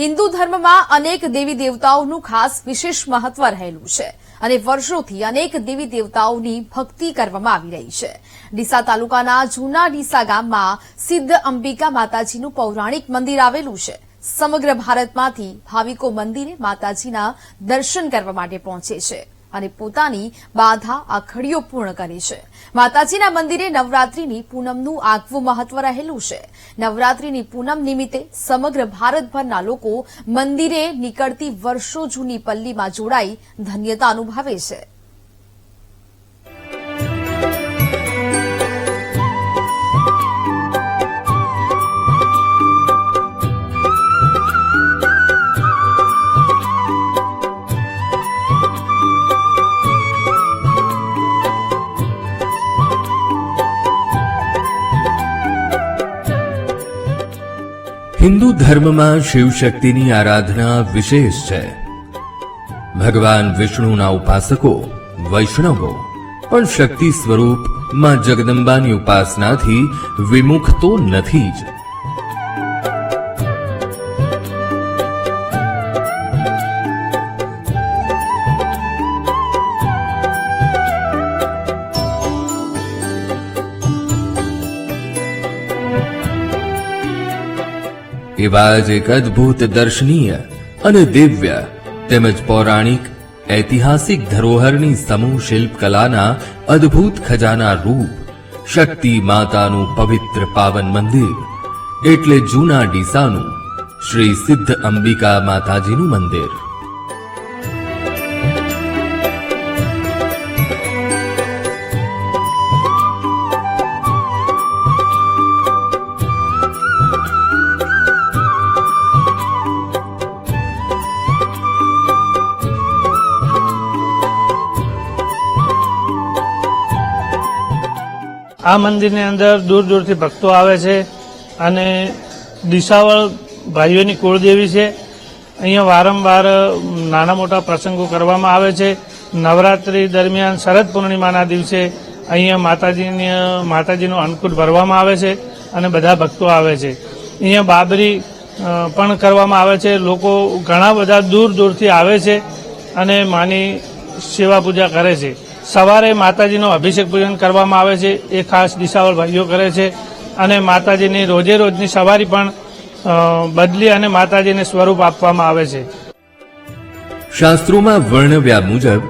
હિન્દુ ધર્મમાં અનેક દેવી દેવતાઓનું ખાસ વિશેષ મહત્વ રહેલું છે અને વર્ષોથી અનેક દેવી દેવતાઓની ભક્તિ કરવામાં આવી રહી છે. ડીસા તાલુકાના જૂના ડીસા ગામમાં સિદ્ધ અંબિકા માતાજીનું પૌરાણિક મંદિર આવેલું છે. સમગ્ર ભારતમાંથી ભાવિકો મંદિરે માતાજીના દર્શન કરવા માટે પહોંચે છે. અને પોતાની બાધા આખડીઓ પૂર્ણ કરી છે. માતાજીના મંદિરે નવરાત્રીની પૂનમનું આગવું મહત્વ રહેલું છે. નવરાત્રીની પૂનમ નિમિત્તે સમગ્ર ભારતભરના લોકો મંદિરે નીકળતી વર્ષો જૂની પલ્લીમાં જોડાઈ ધન્યતા અનુભવે છે. હિન્દુ ધર્મમાં શિવશક્તિની આરાધના વિશેષ છે. ભગવાન વિષ્ણુના ઉપાસકો, વૈષ્ણવો, પણ શક્તિ સ્વરૂપમાં જગદંબાની ઉપાસનાથી વિમુખ તો નથી જ. એવા જ એક અદ્ભુત દર્શનીય અને દિવ્ય તેમજ પૌરાણિક, ઐતિહાસિક ધરોહરની સમૂહ શિલ્પકલાના અદ્ભુત ખજાના રૂપ શક્તિ માતાનું પવિત્ર પાવન મંદિર એટલે જૂના ડીસાનું શ્રી સિદ્ધ અંબિકા માતાજીનું મંદિર. આ મંદિરની અંદર દૂર દૂરથી ભક્તો આવે છે અને દિશાવળ ભાઈઓની કુળદેવી છે. અહીંયા વારંવાર નાના મોટા પ્રસંગો કરવામાં આવે છે. નવરાત્રી દરમિયાન શરદ પૂર્ણિમાના દિવસે અહીંયા માતાજીની માતાજીનો અન્નકૂટ ભરવામાં આવે છે અને બધા ભક્તો આવે છે. અહીંયા બાબરી પણ કરવામાં આવે છે. લોકો ઘણા બધા દૂર દૂરથી આવે છે અને માની સેવા પૂજા કરે છે. સવારે માતાજીનો અભિષેક પૂજન કરવામાં આવે છે, એ ખાસ દિશાવળ ભાઈઓ કરે છે. અને માતાજીની રોજે રોજની સવારી પણ બદલી અને માતાજીને સ્વરૂપ આપવામાં આવે છે. શાસ્ત્રોમાં વર્ણવ્યા મુજબ,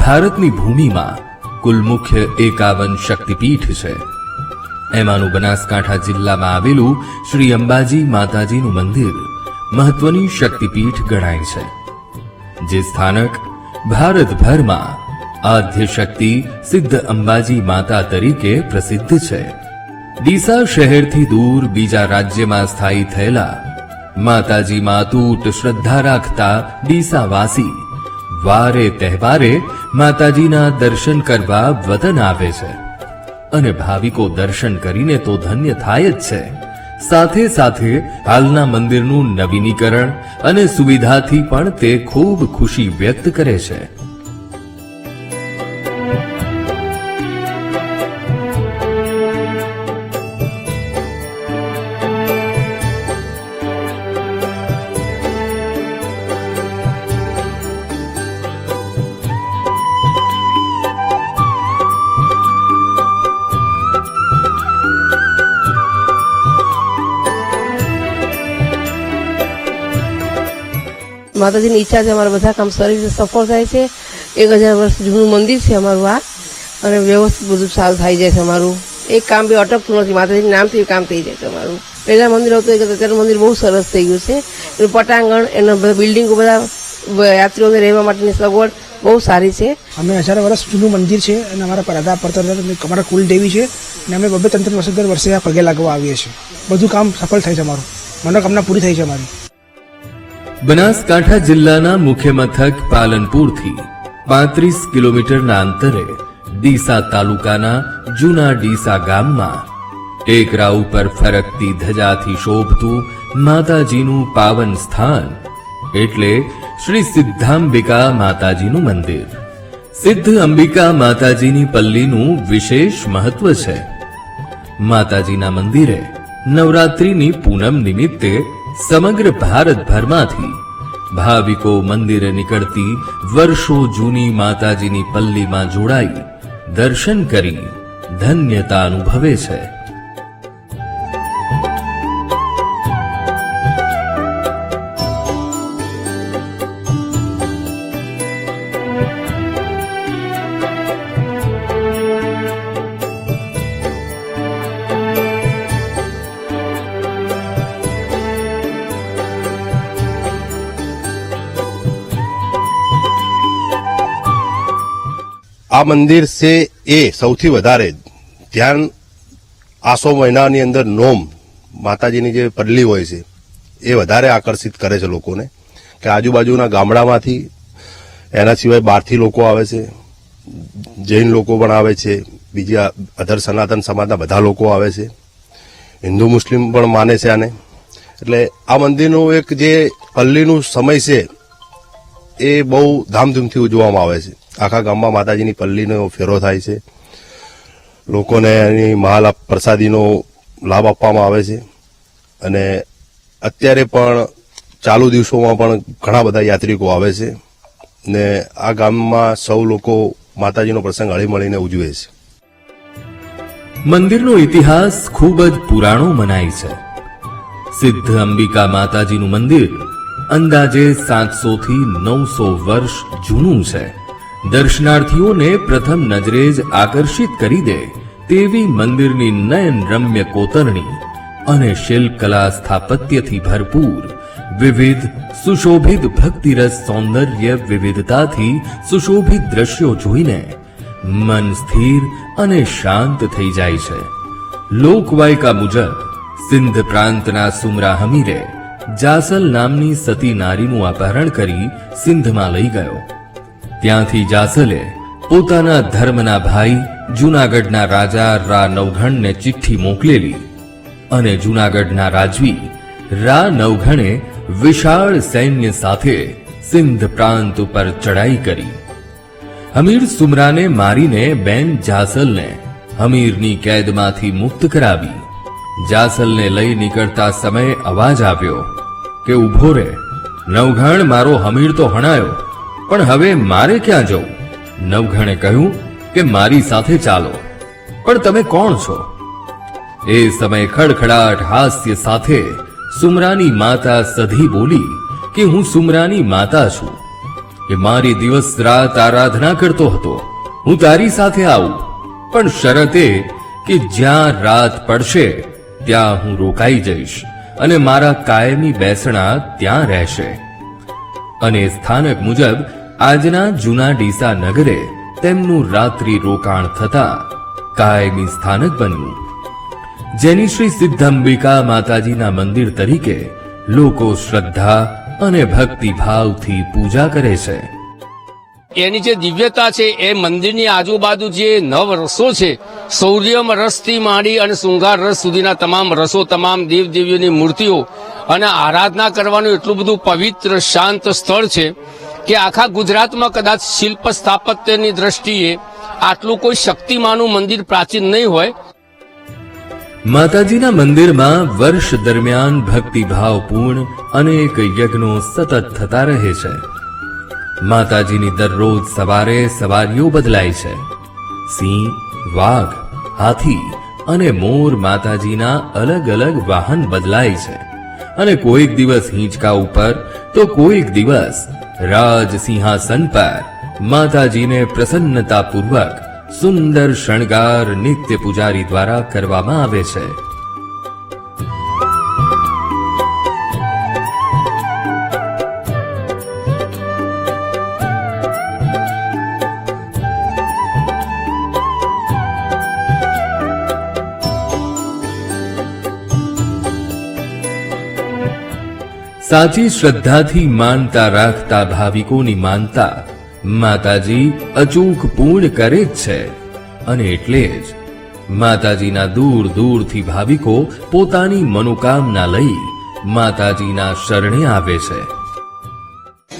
ભારતની ભૂમિમાં કુલ મુખ્ય એકાવન શક્તિપીઠ છે. એમાંનું બનાસકાંઠા જિલ્લામાં આવેલું શ્રી અંબાજી માતાજીનું મંદિર મહત્વની શક્તિપીઠ ગણાય છે. જે સ્થાનક ભારતભરમાં આદ્ય શક્તિ સિદ્ધ અંબાજી માતા તરીકે પ્રસિદ્ધ છે. ડીસા શહેરથી દૂર બીજા રાજ્યમાં સ્થાયી થયેલા માતાજીમાં અતૂટ શ્રદ્ધા રાખતા ડીસાવાસી વારે તહેવારે માતાજીના દર્શન કરવા વતન આવે છે અને ભાવિકો દર્શન કરીને તો ધન્ય થાય જ છે. સાથે સાથે હાલના મંદિરનું નવીનીકરણ અને સુવિધાથી પણ તે ખૂબ ખુશી વ્યક્ત કરે છે. માતાજીની ઈચ્છા છે, અમારા બધા કામ સારી રીતે સફળ થાય છે. એક હજાર વર્ષ જૂનું મંદિર છે અમારું આ. અને વ્યવસ્થિત બધું સારું થઈ જાય છે અમારું. એક કામ બી અટકતું નથી, માતાજીના નામથી કામ થઈ જાય છે અમારું. પહેલા મંદિર હતું અત્યારે મંદિર બહુ સરસ થઈ ગયું છે. એનું પટાંગણ, એના બધા બિલ્ડિંગો બધા યાત્રીઓને રહેવા માટેની સગવડ બહુ સારી છે. અમે હજાર વર્ષ જૂનું મંદિર છે અને અમારા પરદા પરતર અમારા કુલદેવી છે અને અમે બબે ત્રણ ત્રણ વર્ષે દર વર્ષે આ પગે લાગવા આવીએ છીએ. બધું કામ સફળ થાય છે અમારું. મનોકામના પૂરી થઈ છે અમારી. બનાસકાંઠા જિલ્લાના મુખ્ય મથક પાલનપુરથી પાંત્રીસ કિલોમીટરના અંતરે ડીસા તાલુકાના જૂના ડીસા ગામમાં ટેકરા ઉપર ફરકતી ધજાથી શોભતું માતાજીનું પાવન સ્થાન એટલે શ્રી સિદ્ધાંબિકા માતાજીનું મંદિર. સિદ્ધ અંબિકા માતાજીની પલ્લીનું વિશેષ મહત્વ છે. માતાજીના મંદિરે નવરાત્રીની પૂનમ નિમિત્તે સમગ્ર ભારતભરમાંથી ભાવિકો મંદિરે નીકળતી વર્ષો જૂની માતાજીની પલ્લીમાં જોડાઈ દર્શન કરી ધન્યતા અનુભવે છે. આ મંદિર છે એ સૌથી વધારે ધ્યાન આસો મહિનાની અંદર નોમ માતાજીની જે પલ્લી હોય છે, એ વધારે આકર્ષિત કરે છે લોકોને. કે આજુબાજુના ગામડામાંથી એના સિવાય બહારથી લોકો આવે છે, જૈન લોકો પણ આવે છે, બીજા અધર સનાતન સમાજના બધા લોકો આવે છે. હિન્દુ, મુસ્લિમ પણ માને છે આને. એટલે આ મંદિરનું એક જે પલ્લીનું સમય છે, એ બહુ ધામધૂમથી ઉજવવામાં આવે છે. આખા ગામમાં માતાજીની પલ્લીનો ફેરો થાય છે. લોકોને એની મહાલાભ પ્રસાદીનો લાભ આપવામાં આવે છે. અને અત્યારે પણ ચાલુ દિવસોમાં પણ ઘણા બધા યાત્રિકો આવે છે ને આ ગામમાં સૌ લોકો માતાજીનો પ્રસંગ હળી મળીને ઉજવે છે. મંદિરનો ઇતિહાસ ખૂબ જ પુરાણો મનાય છે. સિદ્ધ અંબિકા માતાજીનું મંદિર અંદાજે સાતસો થી નવસો વર્ષ જૂનું છે. દર્શનાર્થીઓને પ્રથમ નજરે જ આકર્ષિત કરી દે તેવી મંદિરની નયન રમ્ય કોતરણી અને શિલ્પકલા સ્થાપત્યથી ભરપૂર. વિવિધ સુશોભિત ભક્તિરસ સૌંદર્ય વિવિધતાથી સુશોભિત દ્રશ્યો જોઈને મન સ્થિર અને શાંત થઈ જાય છે. લોકવાયકા મુજબ, સિંધ પ્રાંતના સુમરા હમીરે જાસલ નામની સતી નારીનું અપહરણ કરી સિંધમાં લઈ ગયો. ત્યાંથી જાસલે પોતાના ધર્મના ભાઈ જૂનાગઢના રાજા રા નવઘણને ચિઠ્ઠી મોકલેલી અને જૂનાગઢના રાજવી રા નવઘણે વિશાળ સૈન્ય સાથે સિંધ પ્રાંત ઉપર ચડાઈ કરી. હમીર સુમરાને મારીને બેન જાસલને હમીરની કેદમાંથી મુક્ત કરાવી. જાસલને લઈ નીકળતા સમયે અવાજ આવ્યો કે, ઊભો રે. નવઘણ મારો હમીર તો હણાયો. પણ હવે મારે ક્યાં જવું? નવઘણે કહ્યું કે મારી સાથે ચાલો. પણ તમે કોણ છો? એ સમયે ખડખડાટ હાસ્ય સાથે સુમરાની માતા સધી બોલી કે હું સુમરાની માતા છું. કે મારી દિવસ રાત આરાધના કરતો હતો. હું તારી સાથે આવું. પણ શરત એ કે જ્યાં રાત પડશે, ત્યાં હું રોકાઈ જઈશ અને મારા કાયમી બેસણા ત્યાં રહેશે. અને સ્થાનક મુજબ આજના જૂના ડીસા નગરે તેમનું રાત્રિ રોકાણ થતા કાયમી સ્થાનક બન્યું. જેની શ્રી સિદ્ધંબિકા માતાજીના મંદિર તરીકે લોકો શ્રદ્ધા અને ભક્તિભાવથી પૂજા કરે છે. એની જે દિવ્યતા છે, એ મંદિરની આજુબાજુ જે નવ રસો છે સૌર્યમ રસથી માંડી અને શૃંગાર રસ સુધીના તમામ રસો, તમામ દેવ દેવીઓની મૂર્તિઓ અને આરાધના કરવાનું એટલું બધું પવિત્ર, શાંત સ્થળ છે કે આખા ગુજરાતમાં કદાચ શિલ્પ સ્થાપત્યની દ્રષ્ટિએ આટલું કોઈ શક્તિમાનું મંદિર પ્રાચીન નહીં હોય. માતાજીના મંદિરમાં વર્ષ દરમિયાન ભક્તિભાવપૂર્ણ અનેક યજ્ઞો સતત થતા રહે છે. માતાજીની દરરોજ સવારે સવારીઓ બદલાય છે. સિંહ, વાઘ, હાથી અને મોર માતાજીના અલગ અલગ વાહન બદલાય છે. અને કોઈક દિવસ હિંચકા ઉપર તો કોઈક દિવસ રાજ સિંહાસન પર માતાજીને પ્રસન્નતાપૂર્વક સુંદર શણગાર નિત્ય પૂજારી દ્વારા કરવામાં આવે છે. સાચી શ્રદ્ધાથી માનતા રાખતા ભાવિકોની માનતા માતાજી અચૂક પૂર્ણ કરે જ છે. અને એટલે જ માતાજીના દૂર દૂરથી ભાવિકો પોતાની મનોકામના લઈ માતાજીના શરણે આવે છે.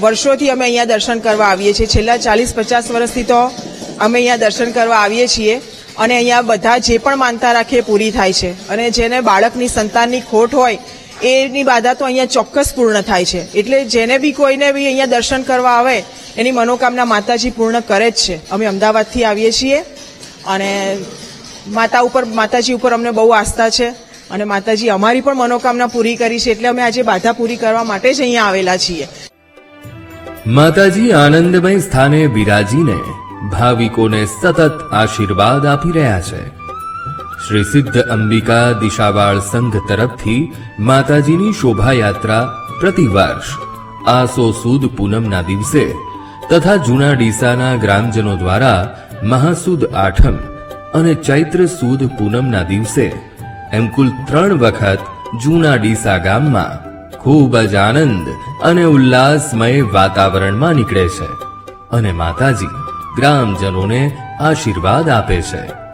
વર્ષોથી અમે અહીંયા દર્શન કરવા આવીએ છીએ. છેલ્લા ચાલીસ પચાસ વર્ષથી તો અમે અહીંયા દર્શન કરવા આવીએ છીએ અને અહીંયા બધા જે પણ માનતા રાખે પૂરી થાય છે. અને જેને બાળકની સંતાનની ખોટ હોય એની બાધા તો અહીંયા ચોક્કસ પૂર્ણ થાય છે. એટલે જેને બી કોઈને બી અહીંયા દર્શન કરવા આવે, એની મનોકામના માતાજી પૂર્ણ કરે જ છે. અમે અમદાવાદથી આવીએ છીએ અને માતા ઉપર, માતાજી ઉપર અમને બહુ આસ્થા છે અને માતાજી અમારી પણ મનોકામના પૂરી કરી છે એટલે અમે આજે બાધા પૂરી કરવા માટે જ અહીંયા આવેલા છીએ. માતાજી આનંદમય સ્થાને બિરાજીને, ભાવિકોને સતત આશીર્વાદ આપી રહ્યા છે. શ્રી સિદ્ધ અંબિકા દિશાવાળ સંઘ તરફથી માતાજીની શોભાયાત્રા પ્રતિવર્ષ, આસો સુદ પૂનમના દિવસે તથા જૂના ડીસાના ગ્રામજનો દ્વારા મહાસુદ આઠમ અને ચૈત્ર સુદ પૂનમના દિવસે એમ કુલ ત્રણ વખત જૂના ડીસા ગામમાં ખૂબ જ આનંદ અને ઉલ્લાસમય વાતાવરણમાં નીકળે છે અને માતાજી ગ્રામજનોને આશીર્વાદ આપે છે.